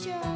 sure.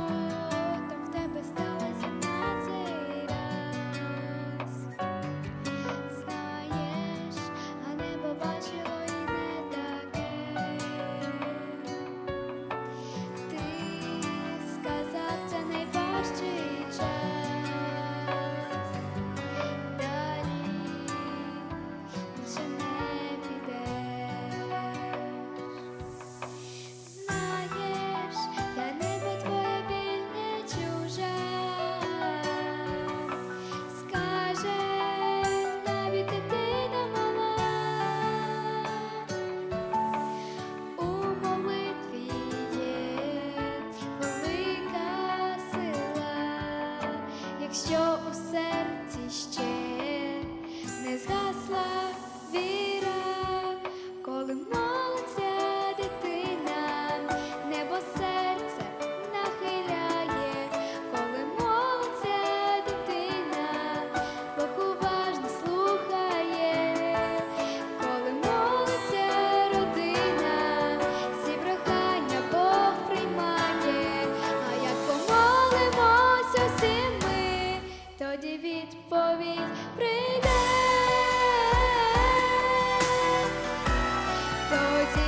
тоді відповідь прийде, тоді.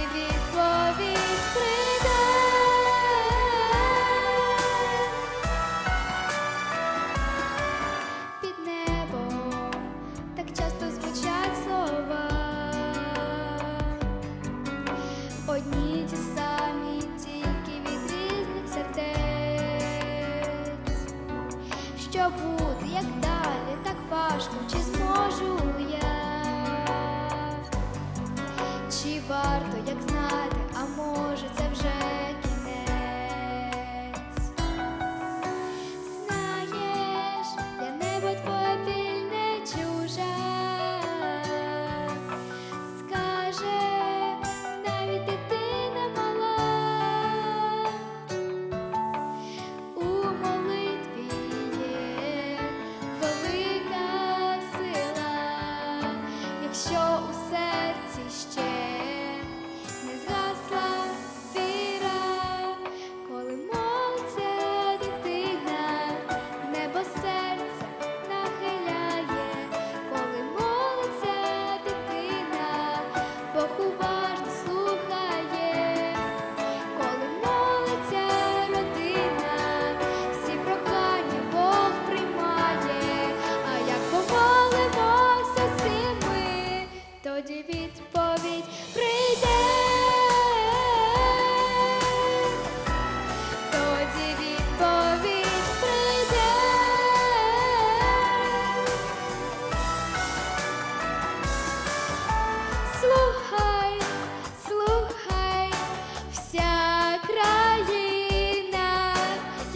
Під небом так часто звучать слова. Одні ті самі тільки від різних сердець. Що буде? як далі, так важко, чи зможу я, чи варто я? しょう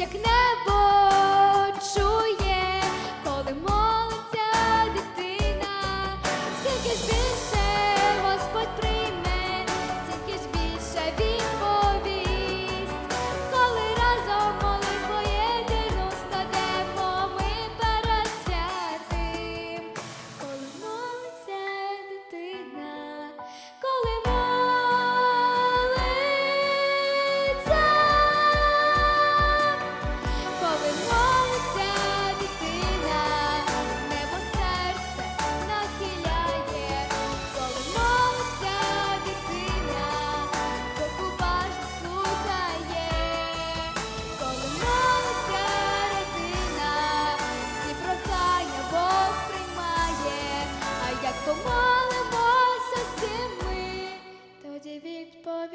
як не Paul